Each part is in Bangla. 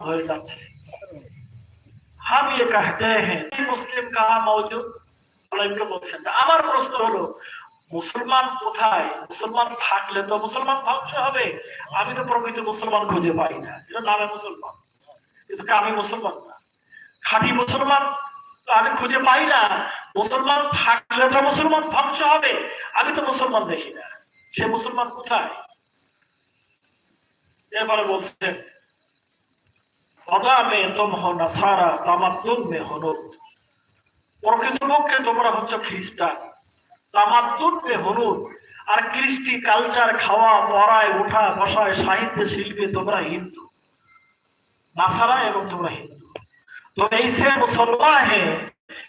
হয়ে যাচ্ছে हम ये कहते हैं कि मुस्लिम कहा मौजूद আলাইকে বলছেন না। আমার প্রশ্ন হলো মুসলমান কোথায় মুসলমান থাকলে তো মুসলমান ধ্বংস হবে আমি তো প্রকৃত মুসলমান খুঁজে পাই না এটা নামে মুসলমান কিন্তু কি আমি মুসলমান না খাঁটি মুসলমান তো আমি খুঁজে পাই না মুসলমান থাকলে তো মুসলমান ধ্বংস হবে আমি তো মুসলমান দেখি না সে মুসলমান কোথায় এরপরে বলছেন প্রকৃতপক্ষে তোমরা হচ্ছে খ্রিস্টান। তামাদ্দুন মে আর কৃষ্টি কালচার খাওয়া, পড়ায় বসায়, সাহিত্যে, শিল্পে তোমরা হিন্দু। নাসারা এবং তোমরা হিন্দু। তো এই সে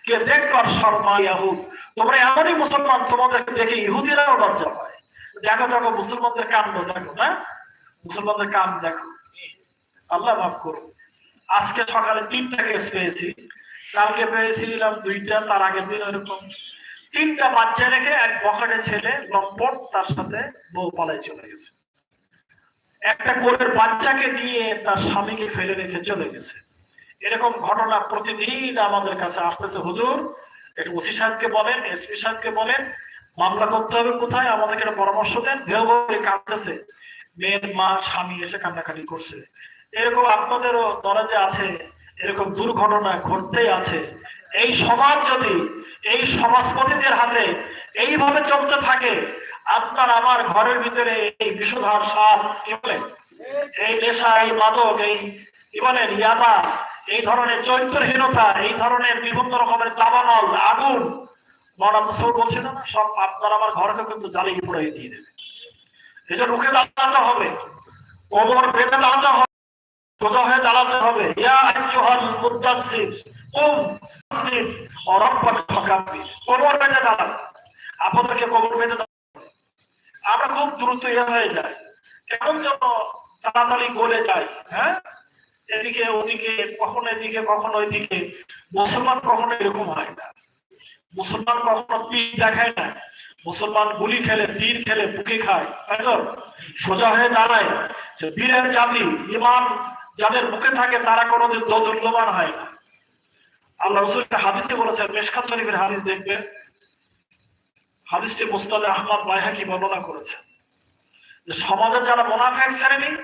কে দেখ কর শর্মা তোমরা এমনই মুসলমান তোমাদেরকে দেখে ইহুদিরাও লজ্জা পায়। দেখো দেখো, মুসলমানদের কাণ্ড দেখো না মুসলমানদের কান দেখো। আল্লাহ মাফ করুন। আজকে সকালে তিনটা কেস পেয়েছি। কালকে পেয়েছিলাম দুইটা, তার আগের দিন ওরকম তিনটা বাচ্চা রেখে এক বখাটে ছেলে লম্পট তার সাথে বউ পালাই চলে গেছে। একটা কোলের বাচ্চাকে নিয়ে তার স্বামীকে ফেলে রেখে চলে গেছে। এরকম ঘটনা প্রতিদিন আমাদের কাছে আসতেছে। হুজুর, একটু ওসি সাহেবকে বলেন এসপি সাহেবকে বলেন, মামলা করতে হবে কোথায়? আমাদেরকে একটা পরামর্শ দেন। ভেউ কাঁদতেছে। মেয়ের মা, স্বামী এসে কান্নাকাটি করছে। এরকম আপনাদেরও দরাজে আছে, এরকম দুর্ঘটনা ঘটতেই আছে। এই সমাজ যদি, এই সমাজপতিদের হাতে এইভাবে চলতে থাকে, আপনার আমার ঘরের ভিতরে এই বিষধার সাপ, কি বলে? এই নেশা, এই মাদক, এই, কি বলেন, ইয়াবা, এই ধরনের চরিত্রহীনতা, এই ধরনের বিভিন্ন রকমের দাবানল আগুন মহারাজ সব বলছে না সব আপনার আমার ঘরকে কিন্তু জ্বালিয়ে পড়ে দিয়ে দেবে। এই যে রুখে দাঁড়াতে হবে, কোমর বেঁধে দাঁড়াতে হবে সোজা দাঁড়াতে হবে? ইয়া আইয়ুহাল মুদাসসির, কুম বেঁধে বেঁধে আমরা খুব দ্রুত হয়ে যাই। কেমন যেন তাড়াতাড়ি গলে হ্যাঁ? এদিকে, ওদিকে এদিকে ওইদিকে। মুসলমান কখনো এরকম হয় না। মুসলমান কখনো পিঠ দেখায় না। মুসলমান গুলি খেলে, তীর খেলে, বুকে খায়। সোজা হয়ে দাঁড়ায়। বীরের জাতি ইমান যাদের বুকে থাকে তারা কোনোদিন দৌর্যবান হয় না। আল্লাহ রসুল হাদিসে বলেছেন, মেশকাত শরীফের হাদিস দেখবেন হাদিসটি মুস্তাদ আহমদ বাইহাকি বর্ণনা করেছেন। যে সমাজের যারা মোনাফেক শ্রেণি,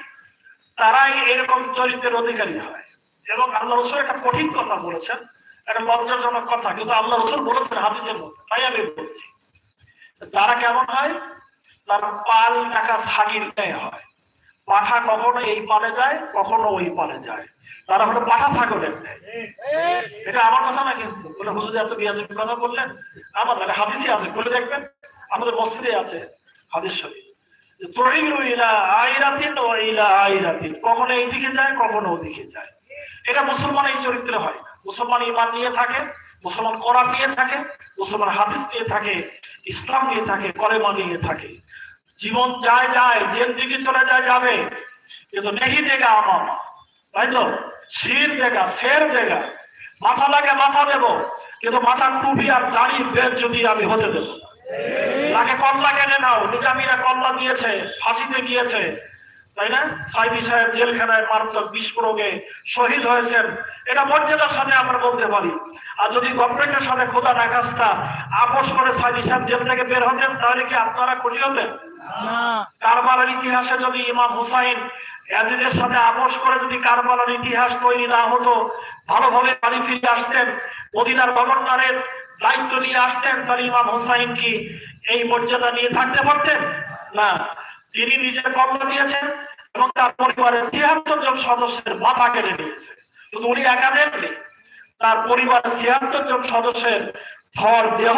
তারাই এরকম চরিত্রের অধিকারী হয়। এবং আল্লাহ রসুল একটা কঠিন কথা বলেছেন, একটা লজ্জাজনক কথা। কিন্তু আল্লাহ রসুল বলেছেন হাদিসের মধ্যে, তাই আমি বলছি। তারা কেমন হয়? তারা পাল টাকা সাগির হয়। পাঠা কখনো এই পালে যায়, কখনো ওই পালে যায়। তারা হলো পাঠা ছাগলের এটা আমার কথা না কিন্তু। বলে, হুজুর, এত বিয়াজের কথা বললেন? আমার মানে হাদিসই আছে, খুলে দেখবেন। আমাদের মসজিদে আছে হাদিস শরীফ। যে তরিরু ইলা আইরাতিন ও ইলা আইরাতিন। কখনো এইদিকে যায়, কখনো ওদিকে যায়। এটা মুসলমান এই চরিত্রে হয় মুসলমান ইমান নিয়ে থাকে, মুসলমান কোরআন নিয়ে থাকে, মুসলমান হাদিস নিয়ে থাকে, ইসলাম নিয়ে থাকে, কলেমা নিয়ে থাকে। জীবন যায় যায়, জেল দিকে চলে যায়, যাবে। কিন্তু নেহি দেগা আমার। তাই তো? শির দেগা, শের দেগা। মাথা লাগে মাথা দেব, কিন্তু মাথার টুপি আর দাড়ি বের যদি আমি হতে দেবো। তাকে কল্লা কেনে নাও, নিজামিরা কল্লা দিয়েছে, ফাঁসিতে গিয়েছে। তাই না? সাইদি সাহেব জেলখানায় মারাত্মক বিস্ফোরকে শহীদ হয়েছেন। এটা মর্যাদার সাথে আমরা বলতে পারি। আর যদি গভর্নমেন্টের সাথে খোদা না কাজটা আপোষ করে সাইদি সাহেব জেল থেকে বের হতেন, তাহলে কি আপনারা খুশি হতেন? কারবালার ইতিহাসে যদি ইমাম হুসাইন ইয়াজিদের সাথে আপোষ করে যদি কারবালার ইতিহাস তৈরি না হতো, ভালোভাবে বাড়ি ফিরে আসতেন, মদিনার গভর্নরের দায়িত্ব নিয়ে আসতেন, তাহলে ইমাম হুসাইন কি এই মর্যাদা নিয়ে থাকতে পারতেন? না। তিনি নিজের কর্ম দিয়েছেন এবং তার পরিবারের ছিয়াত্তর জন সদস্যের মাথা কেটে নিয়েছে। শুধু উনি একা দেননি, তার পরিবারের ছিয়াত্তর জন সদস্যের ধর দেহ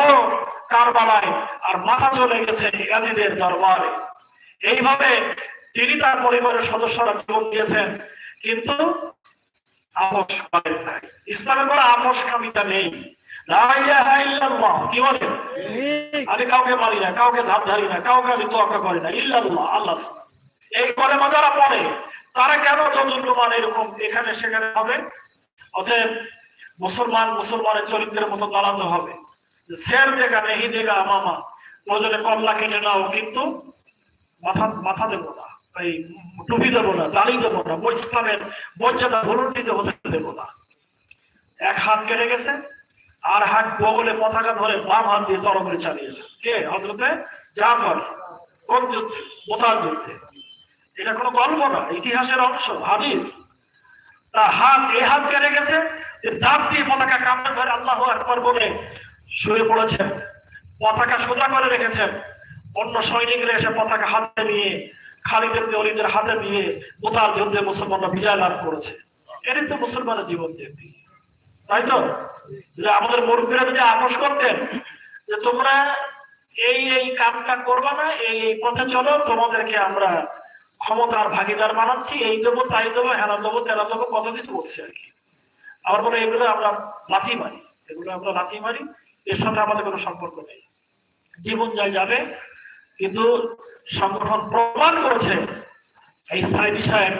কারবালায় আর মাথা চলে গেছে ইয়াজিদের দরবারে। এইভাবে তিনি তার পরিবারের সদস্যরা জীবন দিয়েছেন কিন্তু আপোষ করেন নাই। ইসলামের কোনো আপোষকামিতা নেই। কি বলে? আমি কাউকে মারি না কাউকে ধার ধারি না কাউকে আমি তোয়াক্কা করি না। ইল্লাল্লাহ আল্লাহ এই কলেমা যারা পড়ে তারা কেন তদুল্যমান এরকম এখানে সেখানে হবে? অতএব মুসলমান মুসলমানের চরিত্রের মতো দাঁড়াতে হবে। শের দেখা নেহি দেখা মামা প্রয়োজনে কল্লা কেটে নাও, কিন্তু মাথা মাথা দেবো না, এই টুপি দেবো না, দাড়ি দেবো না ইসলামের মর্যাদা ভুলুন্ঠিত হতে দেবো না। এক হাত কেটে গেছে, আর হাত বগলে পতাকা ধরে বাম হাত দিয়ে তরবারি চালিয়েছে। কে? হজরতে জাফর। কোন যুদ্ধে? যুদ্ধে? এটা কোনো গল্প না, ইতিহাসের অংশ, হাদিস। তা হাত, এ হাত কেটে গেছে দাঁত দিয়ে পতাকা কামড়ে ধরে আল্লাহ একবার বলে শুয়ে পড়েছেন। পতাকা সোজা করে রেখেছেন। অন্য সৈনিকরা এসে পতাকা হাতে নিয়ে, খালিদের অলিদের হাতে নিয়ে মোতার যুদ্ধে মুসলমানরা বিজয় লাভ করেছে। এটাই তো মুসলমানের জীবন যেমনি তাই তো? যে আমাদের মুরব্বীরা যদি আপোষ করতেন যে তোমরা এই এই কাজটা করবা না, এই এই পথে চলো, তোমাদেরকে আমরা ক্ষমতার ভাগিদার বানাচ্ছি, এই দেবো, তাই দেবো, হেনা দেবো, তেনা দেবো, কত কিছু বলছে আর কি। আবার বলে এগুলো আমরা লাথি মারি। এগুলো আমরা লাথি মারি, এর সাথে আমাদের কোনো সম্পর্ক নেই। জীবন যাই যাবে, কিন্তু সংগঠন প্রমাণ করেছে এই সাইদি সাহেব,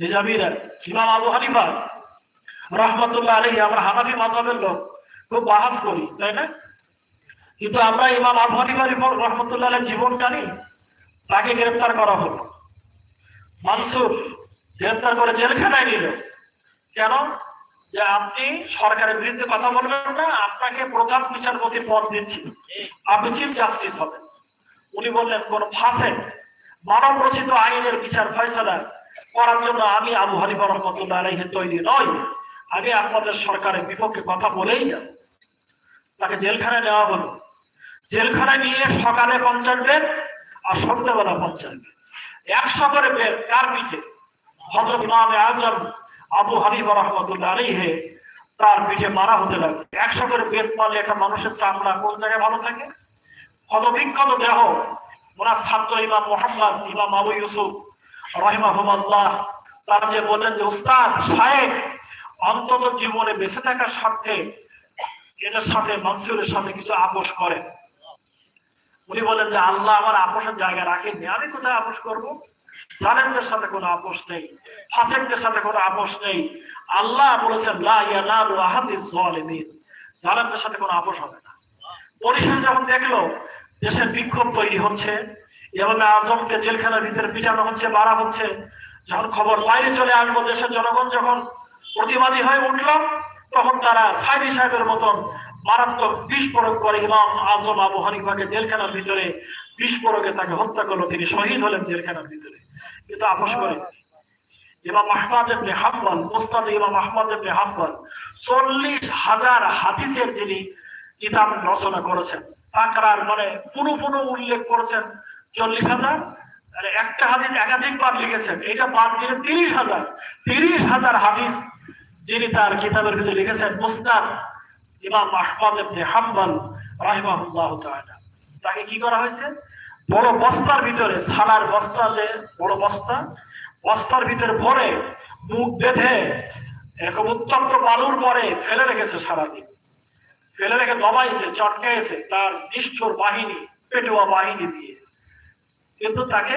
নিজামির, ইমাম আবু হানিফা, রহমতুল্লাহ আলহী আমরা হানাফি মাসাবের লোক, খুব বাহাস করি, তাই না? কিন্তু আমরা ইমাম আবু হানিফার রহমতুল্লাহ আলহের জীবন জানি, তাকে গ্রেপ্তার করা হলো। মানসুর, গ্রেপ্তার করে জেলখানায় নিল। কেন? যে আপনি সরকারের বিরুদ্ধে কথা বলবেন না, আপনাকে প্রধান বিচারপতি পদ দিচ্ছি। আপনি চিফ জাস্টিস হবেন। উনি বললেন, কোন ফাঁসে মানব রচিত আইনের বিচার ফয়সালা করার জন্য আমি আবু হানিফা রহমতুল্লাহ তৈরি নই। আগে আপনাদের সরকারের বিপক্ষে কথা বলেই যাব। তাকে জেলখানায় নেওয়া হলো। জেলখানায় নিয়ে সকালে পঞ্চাশ বেদ আর সন্ধ্যেবেলা পঞ্চাশ বেদ একশো করে বেদ কার পিঠে? হজরত ইমামে আজম আবু হানিফা রহমতুল্লাহ আলাইহে, তার পিঠে মারা হতে লাগল। একশো করে বেদ মারলে একটা মানুষের চামড়া কোন জায়গায় ভালো থাকে? হতবিক্ষত দেহ, ওনার ছাত্র ইমাম মোহাম্মদ ইমাম আবু ইউসুফ রহিমাহুমাল্লাহ, তারা যে বললেন যে, উস্তাদ সাহেব, অন্তত জীবনে বেঁচে থাকার স্বার্থে, এদের সাথে, মনসুরের সাথে কিছু আপোষ করেন। উনি বলেন যে, আল্লাহ আমার আপোষের জায়গা রাখেননি। আমি কোথায় আপোষ করব? জালেমদের সাথে কোনো আপোষ নেই, ফাসেকদের সাথে কোনো আপোষ নেই। আল্লাহ বলেছেন, লা ইয়ানালু জালিমিন জালেমদের সাথে কোনো আপোষ হবে না। যখন দেখল, দেশের বিক্ষোভ তৈরি হচ্ছে এভাবে আজমকে জেলখানার ভিতরে পিটানো হচ্ছে, মারা হচ্ছে, যখন খবর বাইরে চলে আসব দেশের জনগণ যখন প্রতিবাদী হয়ে উঠল, তখন তারা সাইদি সাহেবের মতন মারাত্মক প্রয়োগ করে ইমাম আজম আবু হানিফাকে জেলখানার ভিতরে প্রয়োগে তাকে হত্যা করল, তিনি শহীদ হলেন জেলখানার ভিতরে। কিন্তু আপোষ করেন ইমাম আহমদ ইমাম আহমদ চল্লিশ হাজার হাদিসের যিনি কিতাব রচনা করেছেন মানে পুরো পুরো উল্লেখ করেছেন চল্লিশ হাজার একটা হাদিস একাধিকবার লিখেছেন এটা বাদ দিলে তিরিশ হাজার তিরিশ হাজার হাদিস যিনি তার কিতাবের ভিতরে লিখেছেন, মুস্তাদ ইমাম আহমদ ইবনে হাম্বল, রাহিমাহুল্লাহ তাকে কি করা হয়েছে? বড় বস্তার ভিতরে, সালার বস্তা যে বড় বস্তা, বস্তার ভিতরে ভরে মুখ বেঁধে এরকম উত্তপ্ত বালুর পরে ফেলে রেখেছে সারাদিন। ফেলে রেখে দবাইছে, চটকাইছে তার নিষ্ঠুর বাহিনী, পেটুয়া বাহিনী দিয়ে। কিন্তু তাকে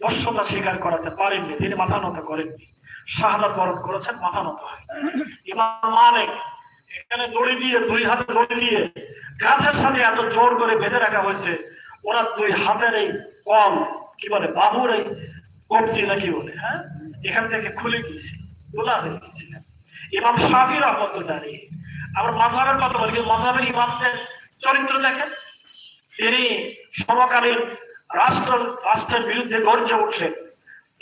বর্ষতা স্বীকার করাতে পারেননি, তিনি মাথা নত করেননি। শাহাদাত বরণ করেছেন, মাথা নত হয়। ইমাম মালিক এখানে দড়ি দিয়ে, দুই হাতে দড়ি দিয়ে গাছের সাথে এত জোর করে বেঁধে রাখা হয়েছে ওরা দুই হাতের এই কম কি বলে, বাহুর এই কবজি নাকি বলে হ্যাঁ? এখান থেকে খুলে গিয়েছে গোলা হয়ে গিয়েছিলেন ইমাম শাফি রহমতুল্লাহ আবার মাঝহাবের কথা বলি মাঝহাবের ইমামদের চরিত্র দেখেন? তিনি সমকালীন রাষ্ট্র, রাষ্ট্রের বিরুদ্ধে গর্জে উঠলেন।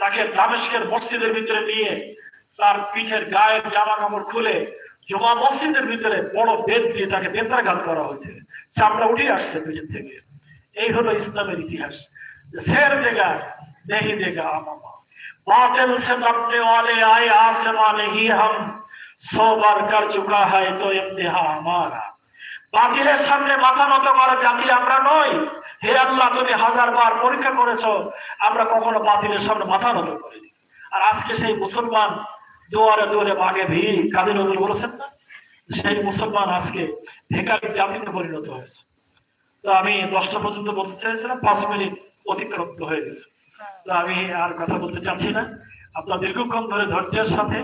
তাকে দামেস্কের মসজিদের ভিতরে নিয়ে তার পিঠের গায়ের জামা কাপড় খুলে জমা মসজিদের ভিতরে বড় বেদ দিয়ে তাকে বেত্রাঘাত করা হয়েছে। চামড়া উঠে আসছে পিঠের থেকে। এই হলো ইসলামের ইতিহাস। নেহি দেগা আমামা। বাতিল সে ওয়ালে আসমা নেহি হাম। কর চুকা তো ইমতিহা আমারা। বাতিলের সামনে মাথা নত করা জাতি আমরা নই। হে আল্লাহ, তুমি হাজার বার পরীক্ষা করেছ, আমরা কখনো বাতিলের সামনে মাথা নত করিনি। আর আজকে সেই মুসলমান দুয়ারে দুয়ারে মাগে ভিড়। কাজী নজরুল বলেছেন না, সেই মুসলমান আজকে ভেকারি জাতিতে পরিণত হয়েছে। তো আমি দশটা পর্যন্ত বলতে চাইছিলাম পাঁচ মিনিট অতিক্রান্ত হয়ে গেছে। তো আমি আর কথা বলতে চাচ্ছি না। আপনার দীর্ঘক্ষণ ধরে ধৈর্যের সাথে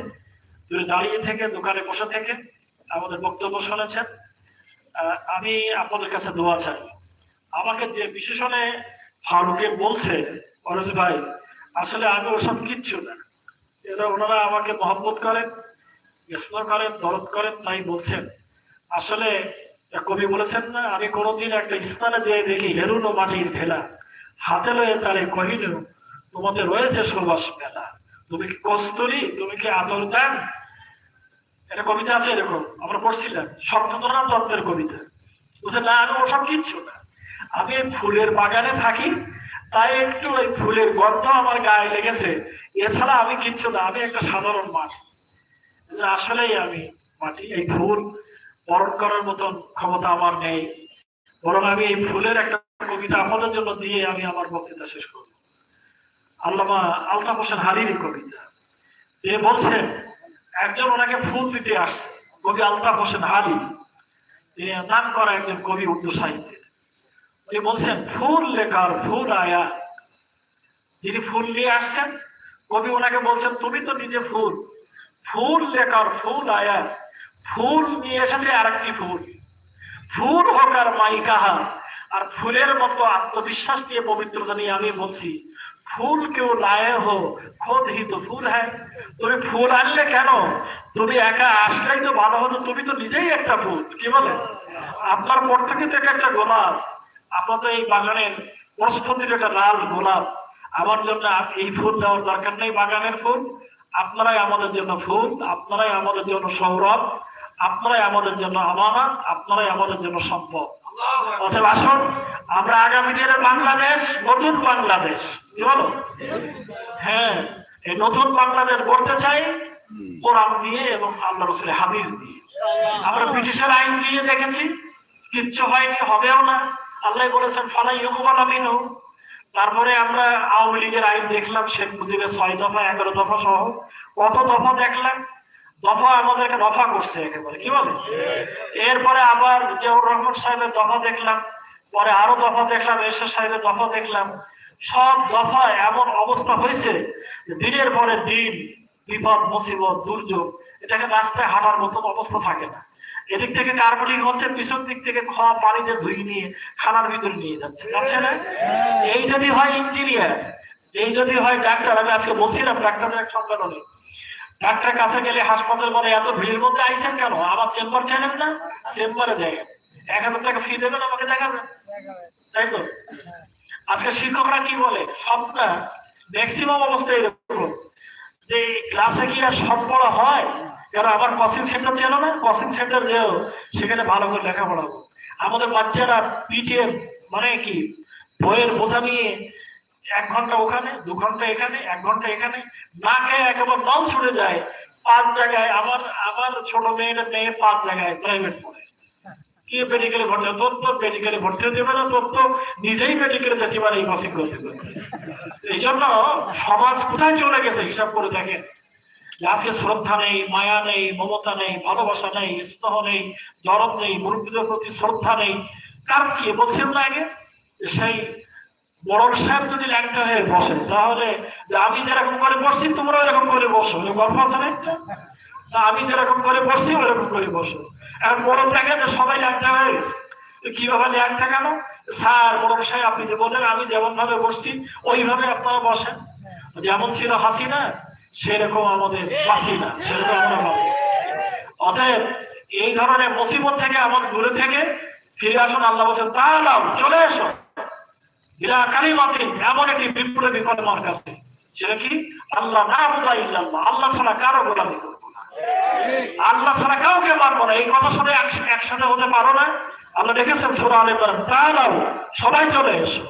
দূরে দাঁড়িয়ে থেকে, দোকানে বসে থেকে আমাদের বক্তব্য শুনেছেন। আমি আপনাদের কাছে দোয়া চাই। আমাকে যে বিশেষণে ফারুকে বলছে অরজ ভাই, আসলে আমি ওসব কিচ্ছু না। এরা ওনারা আমাকে মহব্বত করেন করেন, দরদ করেন, তাই বলছেন। আসলে কবি বলেছেন না, আমি কোনোদিন একটা স্থানে যেয়ে দেখি হেরুন ও মাটির ঢেলা হাতে লয়ে তারে কহিল তোমাদের রয়েছে সুবাস মেলা তুমি কি কস্তুরি? তুমি কি আদর দান এটা কবিতা আছে এরকম, আমরা পড়ছিলাম সপ্তনাথ দত্তের কবিতা। বুঝলেন না, আমি ওসব কিচ্ছু না। আমি ফুলের বাগানে থাকি, তাই একটু ওই ফুলের গন্ধ আমার গায়ে লেগেছে। এছাড়া আমি কিচ্ছু না, আমি একটা সাধারণ মাটি। আসলেই আমি মাটি, এই ফুল বরণ করার মতন ক্ষমতা আমার নেই। বরং আমি এই ফুলের একটা কবিতা আপনাদের জন্য দিয়ে আমি আমার বক্তৃতা শেষ করব। আল্লামা আলতাফ হোসেন হারির কবিতা। যে বলছেন, একজন ওনাকে ফুল দিতে আসছে, কবি আলতাফ হোসেন হারি। তিনি নাম করা একজন কবি উর্দু সাহিত্যের। উনি বলছেন, ফুল লেখার ফুল আয়া। যিনি ফুল নিয়ে আসছেন, কবি ওনাকে বলছেন, তুমি তো নিজে ফুল। ফুল লেখার ফুল আয়া। ফুল নিয়ে এসেছে আরেকটি ফুল। ফুল হোক আর মাইকাহা আর ফুলের মতো আত্মবিশ্বাস দিয়ে পবিত্রতা নিয়ে আমি বলছি, ফুল কেউ লায়ে হো, খোদ হি তো ফুল হ্যাঁ তুমি ফুল আনলে কেন? তুমি একা আসলেই তো ভালো হতো, তুমি তো নিজেই একটা ফুল, কি বলে? আপনার পর থেকে থেকে একটা গোলাপ। আপনাদের এই বাগানের পরস্পতির একটা লাল গোলাপ। আমার জন্য এই ফুল দেওয়ার দরকার নেই বাগানের ফুল। আপনারাই আমাদের জন্য ফুল, আপনারাই আমাদের জন্য সৌরভ। আপনারাই আমাদের জন্য আমানত আপনারাই আমাদের জন্য সম্পদ। অতএব আসুন আমরা আগামী দিনে বাংলাদেশ নতুন বাংলাদেশ। কি বলো? হ্যাঁ এই নতুন বাংলাদেশ গড়তে চাই কোরআন দিয়ে এবং আল্লাহ রসুলের হাদিস দিয়ে। আমরা ব্রিটিশের আইন দিয়ে দেখেছি কিচ্ছু হয়নি হবেও না। আল্লাহ বলেছেন ফালাই ইউকুবাল আমিনু তারপরে আমরা আওয়ামী লীগের আইন দেখলাম শেখ মুজিবের ছয় দফা এগারো দফা সহ। কত দফা দেখলাম? দফা আমাদেরকে দফা করছে একেবারে। কি বলে? এরপরে আবার জিয়াউর রহমান সাহেবের দফা দেখলাম, পরে আরও দফা দেখলাম, এরশাদ সাহেবের দফা দেখলাম। সব দফায় এমন অবস্থা হয়েছে দিনের পরে দিন, বিপদ, মুসিবত, দুর্যোগ, এটাকে রাস্তায় হাঁটার মতন অবস্থা থাকে না। এদিক থেকে কার্বলিক হচ্ছে, পিছন দিক থেকে খাওয়া পানিতে ধুই নিয়ে, খানার ভিতরে নিয়ে যাচ্ছে। যাচ্ছে না? এই যদি হয় ইঞ্জিনিয়ার, এই যদি হয় ডাক্তার, আমি আজকে বলছিলাম ডাক্তারের এক সম্মেলনে ডাক্তার কাছে গেলে হাসপাতাল বলে, এত ভিড়ের মধ্যে আইসেন কেন? আমার চেম্বার চাইলেন না? চেম্বারে যাই। এক হাজার টাকা ফি দেবেন আমাকে দেখাবেন? তাই তো? আজকে শিক্ষকরা কি বলে? সবটা ম্যাক্সিমাম অবস্থা এরকম। যে ক্লাসে কি আর সব পড়া হয়? কারণ আবার কোচিং সেন্টার ছিল না? কোচিং সেন্টার যেও, সেখানে ভালো করে লেখাপড়া আমাদের বাচ্চারা পিটিএম মানে কি? বইয়ের বোঝা নিয়ে এক ঘণ্টা ওখানে, দু ঘণ্টা এখানে, এক ঘণ্টা এখানে না খেয়ে একেবারে নল ছুটে যায়, পাঁচ জায়গায় আমার আমার ছোট মেয়ের মেয়ে পাঁচ জায়গায় প্রাইভেট পড়ে। কি মেডিকেলে ভর্তি? তোর তোর মেডিকেলে ভর্তি হতে পারে তোর তো নিজেই মেডিকেলে যেতে পারে এই কোচিং করতে পারে এই জন্য সমাজ কোথায় চলে গেছে? হিসাব করে দেখেন। আজকে শ্রদ্ধা নেই, মায়া নেই, মমতা নেই, ভালোবাসা নেই, স্নেহ নেই, দরদ নেই, মুরব্বীদের প্রতি শ্রদ্ধা নেই। কারণ কি? বলছেন না আগে, সেই বড় সাহেব যদি ল্যাংটা হয়ে বসে, তাহলে আমি যেরকম করে বসছি, তোমরা এরকম করে বসো। গল্প আছে না একটা? না, আমি যেরকম করে বসছি ওরকম করে বসো। এখন বড় দেখেন যে সবাই ল্যাংটা হয়ে গেছে। তো কীভাবে ল্যাংটা কেন? স্যার, বড় সাহেব, আপনি যে বললেন, আমি যেমন ভাবে বসছি, ওইভাবে আপনারা বসেন। যেমন ছিল হাসিনা, সেরকম আমাদের বাসিনা সেরকম আমরা বাসি অতএব এই ধরনের মুসিবত থেকে, আমার দূরে থেকে ফিরে আসুন, আল্লাহ বলছেন তাহলাম চলে এসো। ইলা কালিমাতিন এমন একটি বিপ্লবী কলমার কাছে। সেটা কি? আল্লাহ না বুঝা ইল্লাল্লাহ, আল্লাহ ছাড়া কারও গোলামি করব না। আল্লাহ ছাড়া কাউকে মানবো না। এই কথা শুনে একসাথে হতে পারো না। আল্লাহ দেখেছেন সুরা আলে তাহলাম সবাই চলে এসো।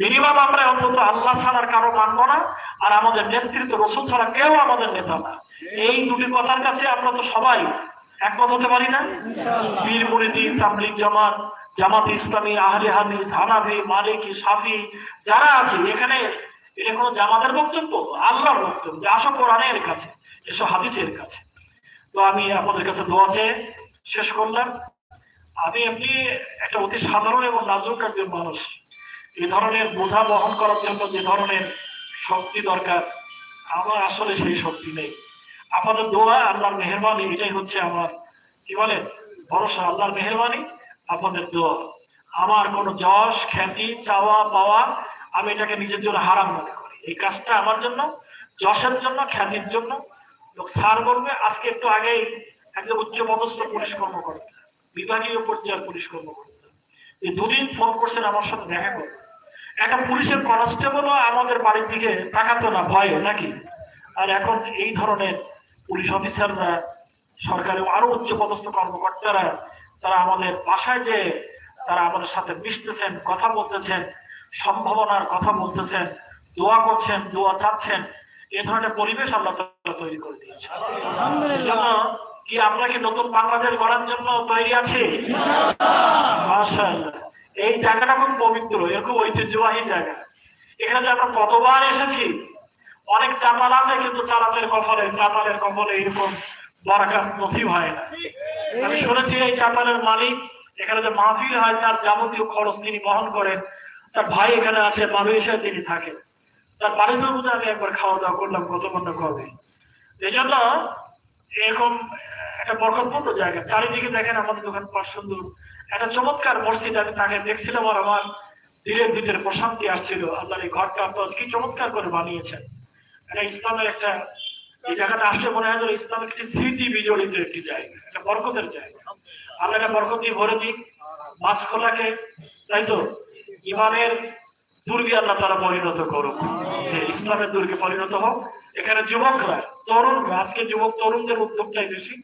মিনিমাম আমরা অন্তত আল্লাহ ছাড়ার কারও মানবো না, আর আমাদের নেতৃত্ব, রসুল ছাড়া কেউ আমাদের নেতা না। এই দুটি কথার কাছে আমরা তো সবাই একমত হতে পারি না। বীর মুরিদি তাবলিগ জামাত জামাত ইসলামী, আহলে হাদিস, হানাফি, মালিকি সাফি যারা আছে, এখানে এটা কোনো জামাতের বক্তব্য? আল্লাহর বক্তব্য। আসো কোরআনের কাছে, এসো হাদিসের কাছে। তো আমি আপনাদের কাছে দোয়া চেয়ে শেষ করলাম। আমি এমনি একটা অতি সাধারণ এবং নাজুক একজন মানুষ। এই ধরনের বোঝা বহন করার জন্য যে ধরনের শক্তি দরকার, আমার আসলে সেই শক্তি নেই। আপনাদের দোয়া, আল্লাহর মেহরবানি, এটাই হচ্ছে আমার, কি বলে ভরসা, আল্লাহর মেহরবানি। আপনাদের দোয়া আমার কোনো যশ, খ্যাতি, চাওয়া, পাওয়া, আমি এটাকে নিজের জন্য হারাম মনে করি। এই কাজটা আমার জন্য, যশের জন্য, খ্যাতির জন্য লোক স্যার বলবে আজকে একটু আগেই একজন উচ্চ পদস্থ পুলিশ কর্মকর্তা, বিভাগীয় পর্যায়ের পুলিশ কর্মকর্তা এই দুদিন ফোন করছেন আমার সাথে দেখা করে একটা পুলিশের কনস্টেবলও আমাদের বাড়ির দিকে তাকাতো না ভয় নাকি? আর এখন এই ধরনের পুলিশ অফিসাররা, সরকারের আরও উচ্চ পদস্থ কর্মকর্তারা তারা আমাদের বাসায় যে তারা আমাদের সাথে মিশতেছেন কথা বলতেছেন সম্ভাবনার কথা বলতেছেন দোয়া করছেন দোয়া চাচ্ছেন এ ধরনের পরিবেশ আল্লাহ তাআলা তৈরি করে দিয়েছে কি আমরা কি নতুন বাংলাদেশ গড়ার জন্য তৈরি আছি? এই জায়গাটা খুব পবিত্র এর খুব ঐতিহ্যবাহী জায়গা। এখানে যে আমরা কতবার এসেছি অনেক চাতাল আছে কিন্তু চাতালের কপালে চাতালের কপালে এরকম নসিব হয় না। আমি শুনেছি এই মালিক, এখানে যে মাহফিল হয়, তার যাবতীয় খরচ তিনি বহন করেন। তার ভাই এখানে আছে তিনি থাকেন। তার বোধহয় আমি একবার খাওয়া দাওয়া করলাম গত কবে এই জন্য এরকম একটা বরকতপূর্ণ জায়গা। চারিদিকে দেখেন আমাদের দোকান পাশ সুন্দর। একটা চমৎকার মসজিদ আমি তাকে দেখছিলাম আর আমার দিলের ভিতরে প্রশান্তি আসছিল। আল্লাহর এই ঘরটা আপনার কি চমৎকার করে বানিয়েছেন। এটা ইসলামের একটা এই জায়গাটা আসলে মনে হয় যেন ইসলামের একটি স্মৃতি বিজড়িত একটি জায়গা, একটা বরকতের জায়গা। আল্লাহ এটা বরকত দিয়ে ভরে দিক মাছ খোলাকে তাই তো? ইমানের দুর্গে আল্লাহ তারা পরিণত করুক, যে ইসলামের দুর্গে পরিণত হোক। এখানে যুবকরা, তরুণরা, আজকে যুবক তরুণদের উদ্যোগটাই বেশি।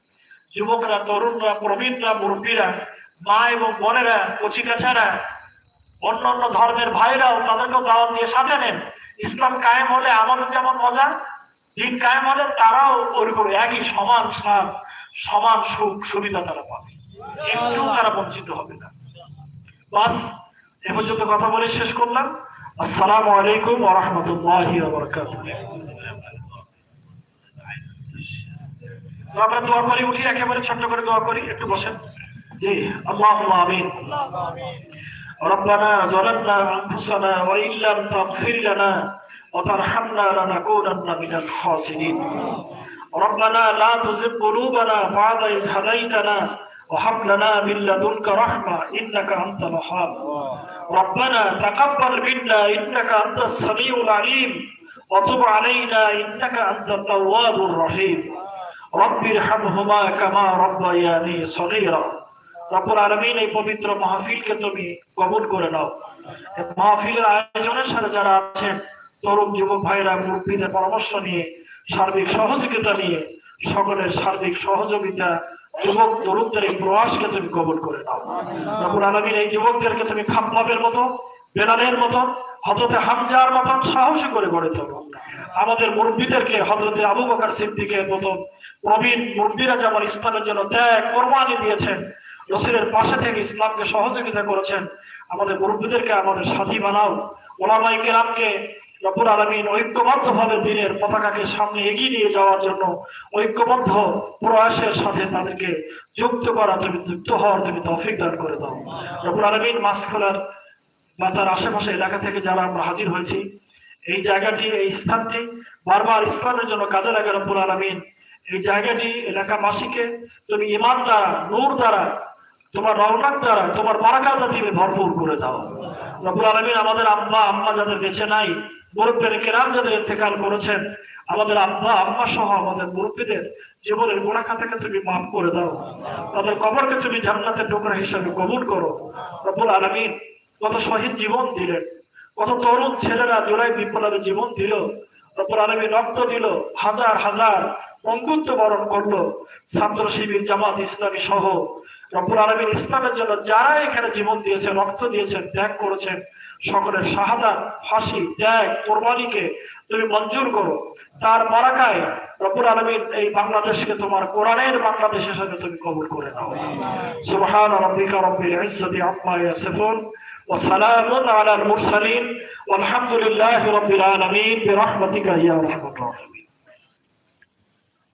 যুবকরা, তরুণরা, প্রবীণরা, মুরব্বীরা, মা এবং বোনেরা কচিকাছারা অন্য অন্য ধর্মের ভাইরাও, তাদেরকেও দাওয়াত দিয়ে সাথে নেন। ইসলাম কায়েম হলে আমাদের যেমন মজা দিন কায়েম হলে তারাও ওরকম একই সমান সার সমান সুখ সুবিধা তারা পাবে একটু তারা বঞ্চিত হবে না বাস এ পর্যন্ত কথা বলে শেষ করলাম আসসালামু আলাইকুম ওয়া রাহমাতুল্লাহি ওয়া বারাকাতুহু তো আমরা দোয়া করি উঠি একেবারে ছোট্ট করে দোয়া করি একটু বসেন জি আল্লাহুম্মা আমিন ربنا ظلمنا انفسنا وان لم تغفر لنا وترحمنا لنكونن من الخاسرين ربنا لا تزغ قلوبنا بعد إذ هديتنا وهب لنا من لدنك رحمة إنك أنت الوهاب ربنا تقبل منا إنك أنت السميع العليم وتب علينا إنك أنت التواب الرحيم رب ارحمهما كما ربياني صغيرا রব্বুল আলমিন এই পবিত্র মাহফিলকে তুমি কবুল করে নাও এই মাহফিলের আয়োজনের সাথে যারা আছেন তরুণ যুবক ভাইরা, মুরব্বীদের পরামর্শ নিয়ে, সার্বিক সহযোগিতা নিয়ে, সকলের সার্বিক সহযোগিতা যুবক তরুণদের এই প্রয়াসকে তুমি কবুল করে নাও। রব্বুল আলমিন এই যুবকদেরকে তুমি খাপ্পাবের মতো, বেলালের মতো হজরতে হামজার মতন সাহসী করে গড়ে তোলো। আমাদের মুরব্বীদেরকে হজরতে আবু বকর সিদ্দিকের মতো প্রবীণ মুরব্বীরা যেমন ইসলামের জন্য ত্যাগ, কোরবানি দিয়েছেন, রসুলের পাশে থেকে ইসলামকে সহযোগিতা করেছেন, আমাদের মুরব্বীদেরকে আমাদের সাথী বানাও। ওলামাই কেরামকে রব্বুল আলমিন ঐক্যবদ্ধ ভাবে দিনের পতাকাকে সামনে এগিয়ে নিয়ে যাওয়ার জন্য ঐক্যবদ্ধ প্রয়াসের সাথে তাদেরকে যুক্ত করা তুমি যুক্ত হওয়ার তুমি তৌফিক দান করে দাও। রব্বুল আলমিন মাস খোলার বা তার আশেপাশে এলাকা থেকে যারা আমরা হাজির হয়েছি, এই জায়গাটি, এই স্থানটি বারবার ইসলামের জন্য কাজে লাগে রব্বুল আলমিন। এই জায়গাটি এলাকাবাসীকে তুমি ইমান দ্বারা, নূর দ্বারা, তোমার রওনাক দ্বারা, তোমার বারাকাতা তুমি ভরপুর করে দাও। রব্বুল আলমিন আমাদের আব্বা, আম্মা যাদের বেঁচে নাই মুরব্বের কেরাম যাদের ইন্তেকাল করেছেন, আমাদের আব্বা, আম্মা সহ আমাদের মুরব্বীদের জীবনের গুণাখাতাকে তুমি মাফ করে দাও। তাদের কবরকে তুমি জান্নাতের টুকরা হিসাবে কবুল করো। রব্বুল আলমিন কত শহীদ জীবন দিলেন, কত তরুণ ছেলেরা জোড়াই বিপ্লবের জীবন দিল। রব্বুল আলমী রক্ত দিল, হাজার হাজার অঙ্কুত্ব বরণ করল। ছাত্র শিবির, জামাত ইসলামী সহ রব্বুল আলমীর ইসলামের জন্য যারা এখানে জীবন দিয়েছে রক্ত দিয়েছেন ত্যাগ করেছেন সকলের শাহাদা ফাঁসি ত্যাগ কোরবানিকে তুমি মঞ্জুর করো তার বারাকায় রব্বুল আলমীর এই বাংলাদেশকে তোমার কোরআনের বাংলাদেশ হিসেবে তুমি কবুল করে নাও সুবহান রব্বিকা রব্বিল ইজ্জতি আম্মা ইয়াসিফুন وسلام على المرسلين والحمد لله رب العالمين برحمتك يا ارحم الراحمين